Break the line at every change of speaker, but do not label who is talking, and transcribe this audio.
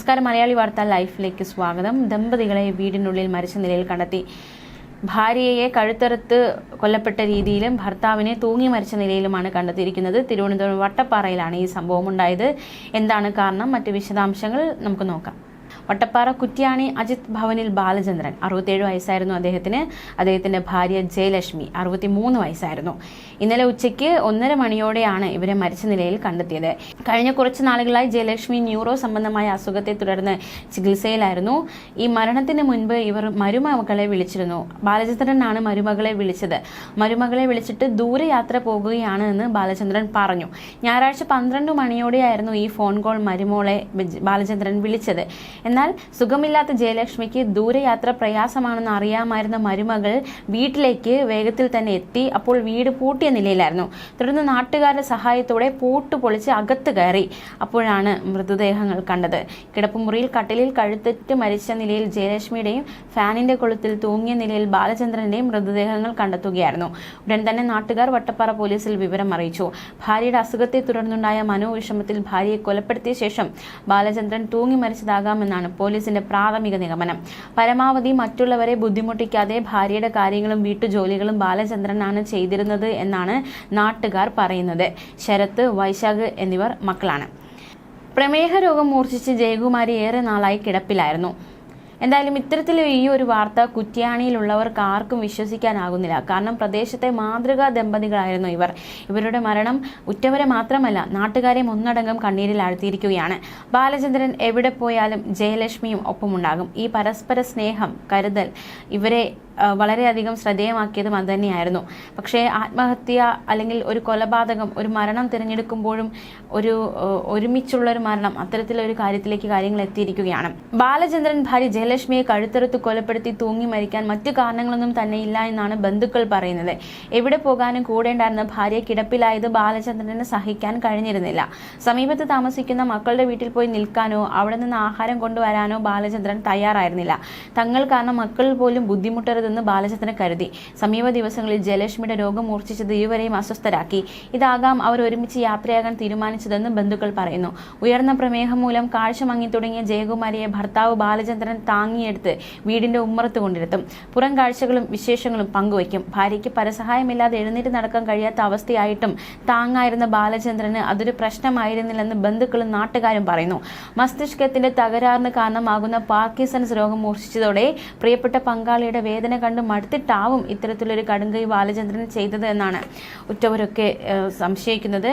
നമസ്കാരം. മലയാളി വാർത്ത ലൈഫിലേക്ക് സ്വാഗതം. ദമ്പതികളെ വീടിനുള്ളിൽ മരിച്ച നിലയിൽ കണ്ടെത്തി. ഭാര്യയെ കഴുത്തറുത്ത് കൊല്ലപ്പെട്ട രീതിയിലും ഭർത്താവിനെ തൂങ്ങി മരിച്ച നിലയിലുമാണ് കണ്ടെത്തിയിരിക്കുന്നത്. തിരുവനന്തപുരം വട്ടപ്പാറയിലാണ് ഈ സംഭവം ഉണ്ടായത്. എന്താണ് കാരണം? മറ്റ് വിശദാംശങ്ങൾ നമുക്ക് നോക്കാം. വട്ടപ്പാറ കുറ്റ്യാണി അജിത് ഭവനിൽ ബാലചന്ദ്രൻ. അറുപത്തേഴ് വയസ്സായിരുന്നു അദ്ദേഹത്തിന്. അദ്ദേഹത്തിന്റെ ഭാര്യ ജയലക്ഷ്മി അറുപത്തിമൂന്ന് വയസ്സായിരുന്നു. ഇന്നലെ ഉച്ചയ്ക്ക് ഒന്നര മണിയോടെയാണ് ഇവരെ മരിച്ച നിലയിൽ കണ്ടെത്തിയത്. കഴിഞ്ഞ കുറച്ച് നാളുകളായി ജയലക്ഷ്മി ന്യൂറോ സംബന്ധമായ അസുഖത്തെ തുടർന്ന് ചികിത്സയിലായിരുന്നു. ഈ മരണത്തിന് മുൻപ് ഇവർ മരുമകളെ വിളിച്ചിരുന്നു. ബാലചന്ദ്രനാണ് മരുമകളെ വിളിച്ചത്. മരുമകളെ വിളിച്ചിട്ട് ദൂരയാത്ര പോകുകയാണ് എന്ന് ബാലചന്ദ്രൻ പറഞ്ഞു. ഞായറാഴ്ച പന്ത്രണ്ട് മണിയോടെയായിരുന്നു ഈ ഫോൺ കോൾ മരുമോളെ ബാലചന്ദ്രൻ വിളിച്ചത്. എന്നാൽ സുഖമില്ലാത്ത ജയലക്ഷ്മിക്ക് ദൂരയാത്ര പ്രയാസമാണെന്ന് അറിയാമായിരുന്ന മരുമകൾ വീട്ടിലേക്ക് വേഗത്തിൽ തന്നെ എത്തി. അപ്പോൾ വീട് പൂട്ടിയ നിലയിലായിരുന്നു. തുടർന്ന് നാട്ടുകാരുടെ സഹായത്തോടെ പൂട്ട് പൊളിച്ച് അകത്ത് കയറി. അപ്പോഴാണ് മൃതദേഹങ്ങൾ കണ്ടത്. കിടപ്പുമുറിയിൽ കട്ടിലിൽ കഴുത്തിട്ട് മരിച്ച നിലയിൽ ജയലക്ഷ്മിയുടെയും ഫാനിന്റെ കൊളുത്തിൽ തൂങ്ങിയ നിലയിൽ ബാലചന്ദ്രന്റെയും മൃതദേഹങ്ങൾ കണ്ടെത്തുകയായിരുന്നു. ഉടൻ തന്നെ നാട്ടുകാർ വട്ടപ്പാറ പോലീസിൽ വിവരം അറിയിച്ചു. ഭാര്യയുടെ അസുഖത്തെ തുടർന്നുണ്ടായ മനോവിഷമത്തിൽ ഭാര്യയെ കൊലപ്പെടുത്തിയ ശേഷം ബാലചന്ദ്രൻ തൂങ്ങി മരിച്ചതാകാമെന്നാണ് പോലീസിന്റെ പ്രാഥമിക നിഗമനം. പരമാവധി മറ്റുള്ളവരെ ബുദ്ധിമുട്ടിക്കാതെ ഭാര്യയുടെ കാര്യങ്ങളും വീട്ടുജോലികളും ബാലചന്ദ്രനാണ് ചെയ്തിരുന്നത് എന്നാണ് നാട്ടുകാർ പറയുന്നത്. ശരത്ത് വൈശാഖ് എന്നിവർ മക്കളാണ്. പ്രമേഹ രോഗം മൂർച്ഛിച്ച് ജയകുമാരി ഏറെ നാളായി കിടപ്പിലായിരുന്നു. എന്തായാലും ഇത്തരത്തിൽ ഈ ഒരു വാർത്ത കുറ്റ്യാണിയിലുള്ളവർക്ക് ആർക്കും വിശ്വസിക്കാനാകുന്നില്ല. കാരണം പ്രദേശത്തെ മാതൃകാ ദമ്പതികളായിരുന്നു ഇവർ. ഇവരുടെ മരണം ഉറ്റവരെ മാത്രമല്ല നാട്ടുകാരെയും ഒന്നടങ്കം കണ്ണീരിൽ ആഴ്ത്തിയിരിക്കുകയാണ്. ബാലചന്ദ്രൻ എവിടെ പോയാലും ജയലക്ഷ്മിയും ഒപ്പമുണ്ടാകും. ഈ പരസ്പര സ്നേഹം കരുതൽ ഇവരെ വളരെയധികം ശ്രദ്ധേയമാക്കിയതും അതുതന്നെയായിരുന്നു പക്ഷേ ആത്മഹത്യ അല്ലെങ്കിൽ ഒരു കൊലപാതകം ഒരു മരണം തിരഞ്ഞെടുക്കുമ്പോഴും ഒരു ഒരുമിച്ചുള്ള ഒരു മരണം അത്തരത്തിലൊരു കാര്യത്തിലേക്ക് കാര്യങ്ങൾ എത്തിയിരിക്കുകയാണ്. ബാലചന്ദ്രൻ ഭാര്യ ജയലക്ഷ്മിയെ കഴുത്തെടുത്ത് കൊലപ്പെടുത്തി തൂങ്ങി മരിക്കാൻ മറ്റു കാരണങ്ങളൊന്നും തന്നെ ഇല്ല എന്നാണ് ബന്ധുക്കൾ പറയുന്നത്. എവിടെ പോകാനും കൂടേണ്ടായിരുന്ന ഭാര്യ കിടപ്പിലായത് ബാലചന്ദ്രനെ സഹിക്കാൻ കഴിഞ്ഞിരുന്നില്ല. സമീപത്ത് താമസിക്കുന്ന മക്കളുടെ വീട്ടിൽ പോയി നിൽക്കാനോ അവിടെ നിന്ന് ആഹാരം കൊണ്ടുവരാനോ ബാലചന്ദ്രൻ തയ്യാറായിരുന്നില്ല. തങ്ങൾ കാരണം മക്കൾ പോലും ബുദ്ധിമുട്ടരുത് എന്ന് ബാലചന്ദ്രൻ കരുതി. സമീപ ദിവസങ്ങളിൽ ജയലക്ഷ്മിയുടെ രോഗം മൂർച്ഛിച്ചത് ഇരുവരെയും അസ്വസ്ഥരാക്കി. ഇതാകാം അവർ ഒരുമിച്ച് യാത്രയാകാൻ തീരുമാനിച്ചതെന്ന് ബന്ധുക്കൾ പറയുന്നു. ഉയർന്ന പ്രമേഹം മൂലം കാഴ്ച മങ്ങി തുടങ്ങിയ ജയകുമാരിയെ ഭർത്താവ് ബാലചന്ദ്രൻ താങ്ങിയെടുത്ത് വീടിന്റെ ഉമ്മറത്ത് കൊണ്ടിരുത്തും. പുറം കാഴ്ചകളും വിശേഷങ്ങളും പങ്കുവയ്ക്കും. ഭാര്യയ്ക്ക് പരസഹായമില്ലാതെ എഴുന്നേറ്റ് നടക്കാൻ കഴിയാത്ത അവസ്ഥയായിട്ടും താങ്ങായിരുന്ന ബാലചന്ദ്രന് അതൊരു പ്രശ്നമായിരുന്നില്ലെന്ന് ബന്ധുക്കളും നാട്ടുകാരും പറയുന്നു. മസ്തിഷ്കത്തിന്റെ തകരാറിന് കാരണമാകുന്ന പാർക്കിൻസൺസ് രോഗം മൂർച്ഛിച്ചതോടെ പ്രിയപ്പെട്ട പങ്കാളിയുടെ വേദന കണ്ട് മടുത്തിട്ടാവും ഇത്തരത്തിലൊരു കടുങ്കൈ ബാലചന്ദ്രൻ ചെയ്തത് എന്നാണ് ഉറ്റവരൊക്കെ സംശയിക്കുന്നത്.